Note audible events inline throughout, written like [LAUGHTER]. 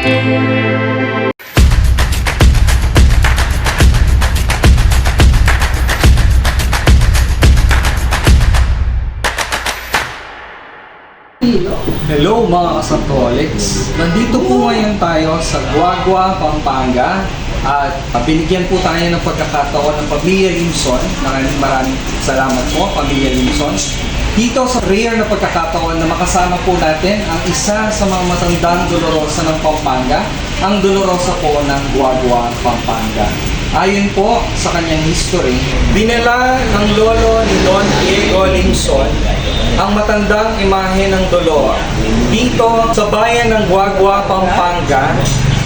Hello mga kasantolex! Nandito po ngayon tayo sa Guagua, Pampanga at uh, binigyan po tayo ng pagkakataon ng Pamilya Limson. Maraming maraming salamat po, Pamilya Limson. Dito sa rare na pagkakataon na makasama po natin ang isa sa mga matandang Dolorosa ng Pampanga, ang Dolorosa po ng Guagua, Pampanga. Ayon po sa kanyang history, dinala ng lolo ni Don Diego Limson ang matandang imahe ng Dolor dito sa bayan ng Guagua, Pampanga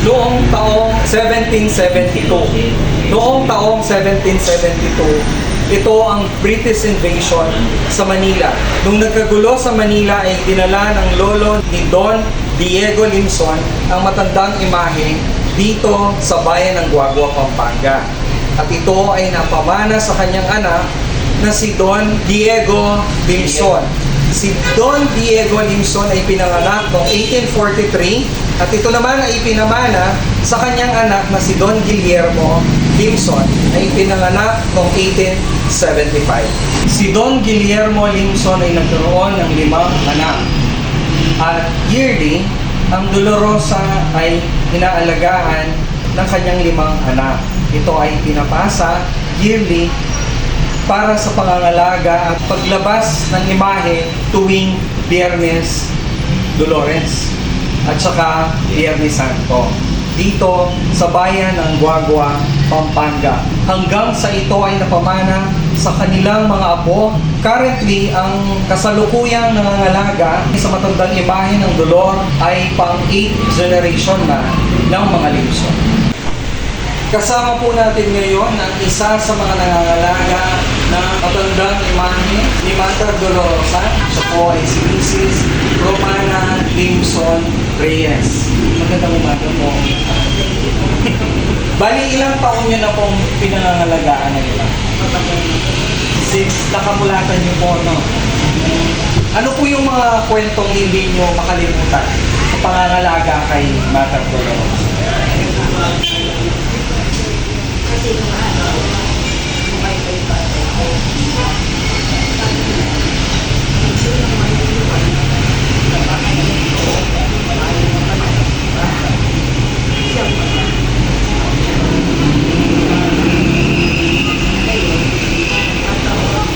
noong taong 1772. Noong taong 1772, ito ang British invasion sa Manila. Nung nagkagulo sa Manila ay dinala ng lolo ni Don Diego Limson ang matandang imahe dito sa bayan ng Guagua, Pampanga. At ito ay napamana sa kanyang anak na si Don Diego Limson. Si Don Diego Limson ay pinanganak noong 1843 at ito naman ay pinamana sa kanyang anak na si Don Guillermo Limson ay pinanganak noong 1875. Si Don Guillermo Limson ay nagkaroon ng limang anak at yearly, ang Dolorosa ay inaalagaan ng kanyang limang anak. Ito ay pinapasa yearly para sa pangangalaga at paglabas ng imahe tuwing Biyernes Dolores at saka Biyernes Santo dito sa bayan ng Guagua, Pampanga. Hanggang sa ito ay napamana sa kanilang mga apo. Currently, ang kasalukuyang nangangalaga sa matandang imahe ng Dolor ay pang 8th generation na ng mga Limson. Kasama po natin ngayon ang isa sa mga nangangalaga ng matandang imahe ni Mater Dolorosa. Siya po ay si Mrs. Romana Limson Reyes. Magandang umaga po. [LAUGHS] Bali, ilang taon niyo na pong pinangangalagaan na ila? Since nakamulatan niyo po, no? Ano po yung mga kwentong hindi niyo makalimutan sa pangangalaga kay Mater Dolorosa? Kasi nung ano, bumaybay pa ako. Sino ang maniluwan? Napakainin ko. Ayaw mo pa naman. Siya pa. Ngayon, natawag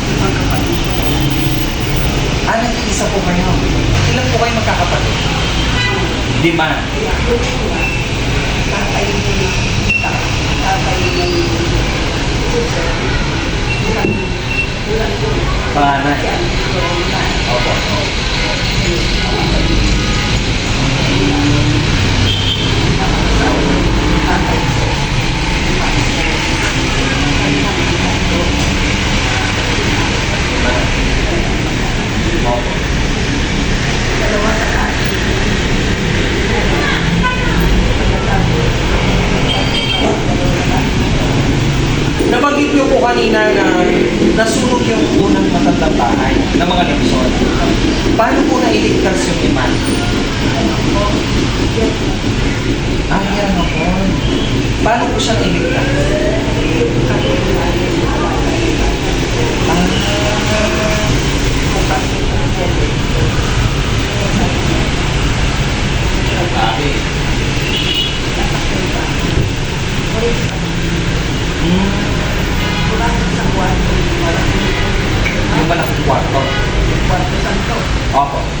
yung mga kapatid ko. Ah, nag-iisa po kayo. Ilan po kayo magkakapatid? Lima. Tatay po kanina na nasunog yung unang matandang bahay ng mga Lipson. Paano po nailigtas yung iman? Ah, yan ako. Paano po siya nailigtas? Ah, yung malaking kwarto. Opo.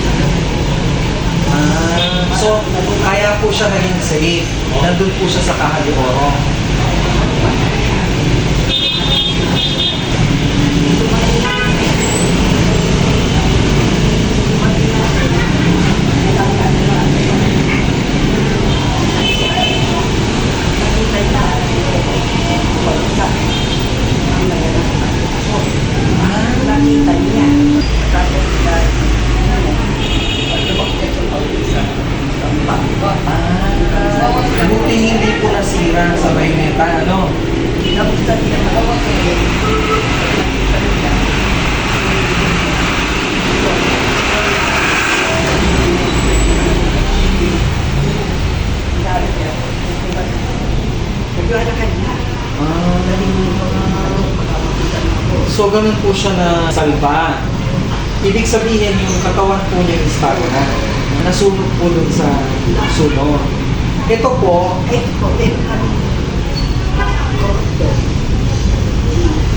Ah, so, kaya po siya naging safe. Nandun po siya sa Kahalooro. tira, sabay neta, ano? Nabuksan niya na ako. So, ganun po siya na salba. Ibig sabihin, yung katawan po niya is tao na. Nasunog po dun sa sunog. Ito po, Ito po. Korto.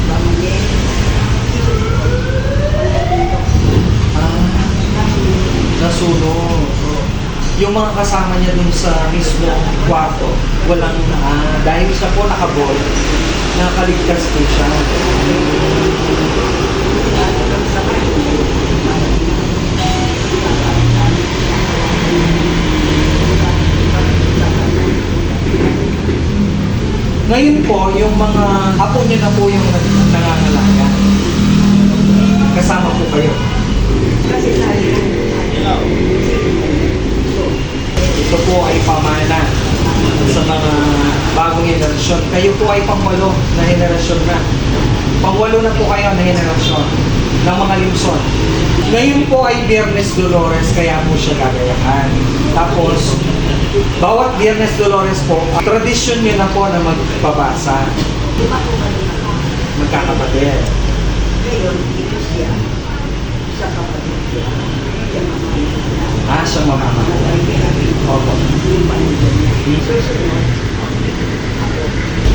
Pamilya. ah, nasunog. Yung mga kasama niya dun sa mismo kwarto, walang ah, dahil siya po nakabol, nakaligtas po siya. Ngayon po, yung mga apo niyo na po yung nangangalaga. Kasama po kayo. Ito po ay pamana sa mga bagong henerasyon. Kayo po ay pangwalo na henerasyon na. Pangwalo na po kayo na henerasyon ng mga limson. Ngayon po ay Biyernes Dolores, kaya po siya gagayahan. Tapos, bawat Biyernes Dolores po, tradisyon niyo na po na magpabasa. lima po nakakapit. Magkakapatid. Ngayon, dito siya. Sa kapatid siya. Siya mamaya. Ah, siya mamamatay. Opo. Niya. Susunod.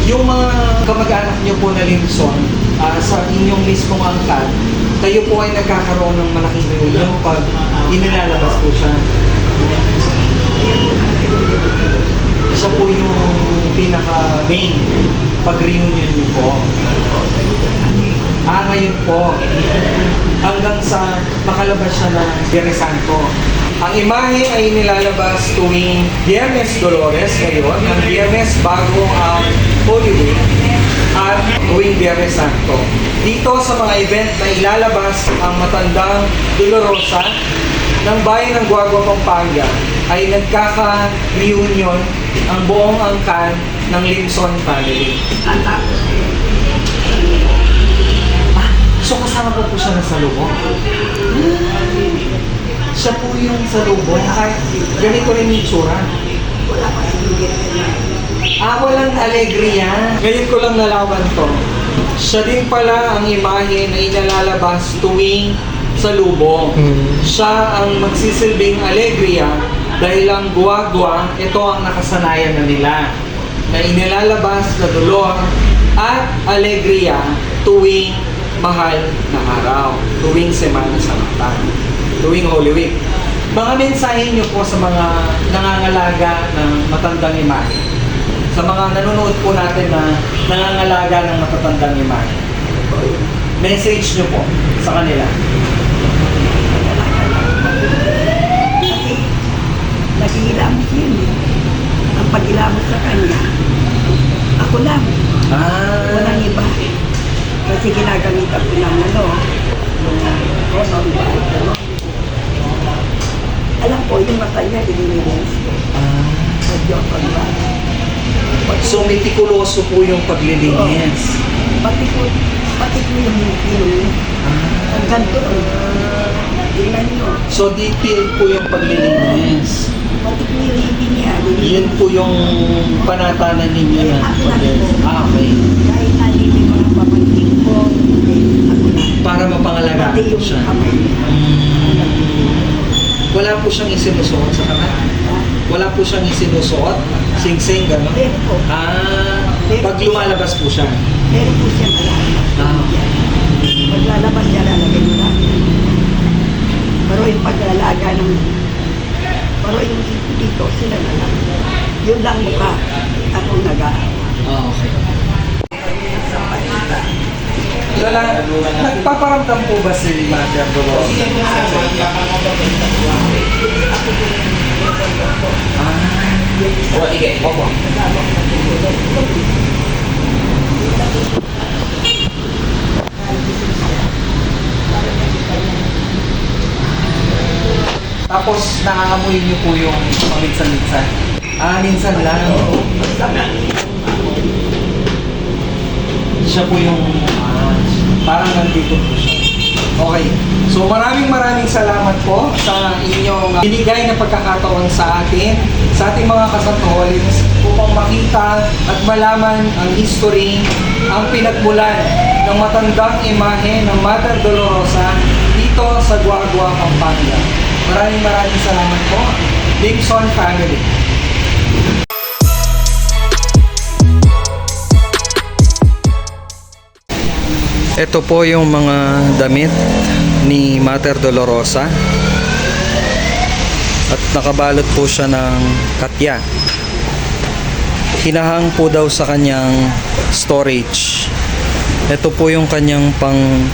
Yung mga kamag-anak niyo po na limson, ah, sa inyong mismong angkat, kayo po ay nagkakaroon ng malaking reunion pag inilalabas po siya. Siya po yung pinaka-main pag-reunion niyo po. Ah, ngayon po. Hanggang sa makalabas siya ng Biyernes Santo. Ang imahe ay nilalabas tuwing Biyernes Dolores ngayon, ang Biyernes bago ang Holy Week, at tuwing Biyernes Santo. Dito sa mga event na ilalabas ang matandang Dolorosa ng bayan ng Guagua, Pampanga ay nagkaka-reunion ang buong angkan ng Limson family. Ah, so kasama po po siya na salubong? Siya po yung salubong. Kahit ganito rin yung tsura. wala pa na Ah, walang alegria. Ngayon ko lang nalaman to. Siya din pala ang imahe na inalalabas tuwing salubong. Siya ang magsisilbing alegria dahil ang guwagwa, ito ang nakasanayan na nila. Na inilalabas na dolor at alegria tuwing mahal na araw, tuwing Semana Santa, tuwing Holy Week. Mga mensahe niyo po sa mga nangangalaga ng matandang imahe sa mga nanonood po natin na nangangalaga ng matatandang imahe. Message nyo po sa kanila. Kasi, naghihilamos yun. Ang paghilamos sa kanya, ako lang, walang iba. Kasi ginagamitan ko ng ano, konon ba, ano. Alam ko, yung mata niya, dinilinis ko. Sa Diyos, ano ba? So, metikuloso po yung paglilinis. Pati ko, pati ko yung yung ang ganto. Tingnan nyo. So, detail po yung paglilinis. Yun po yung panatanan ninyo na. Ah, okay. Dahil nalibig ko ng pamangkin ko. Para mapangalagaan po siya. niya. Wala po siyang isinusuot sa kamay. Wala po siyang isinusuot. Sing-sing, gano'n. Ah, pag lumalabas po siya. Meron po alaala. Ah. Paglalabas niya, lalagay mo lang. Pero yung paglalaga ng... Pero yung dito, sila na lang. Yun lang mukha. Ako nag-aawa. Ah, okay. Sa palita. Wala, nagpaparamdam po ba si Mother Dolores? Ah, sige, opo. Tapos nakakamoy niyo po yung paminsan-minsan. Ah, minsan lang. Siya po yung ah, parang nandito po siya. Okay. So maraming maraming salamat po sa inyong binigay na pagkakataon sa atin sa ating mga kasatolis upang makita at malaman ang history, ang pinagmulan ng matandang imahe ng Mother Dolorosa dito sa Guagua, Pampanga. Maraming maraming salamat po, Dixon family. Ito po yung mga damit ni Mater Dolorosa. At nakabalot po siya ng katya. Hinahang po daw sa kanyang storage. Ito po yung kanyang pang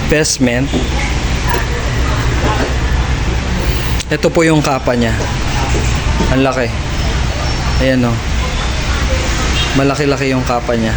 Ito po yung kapa niya. Ang laki. Ayan o. Malaki-laki yung kapa niya.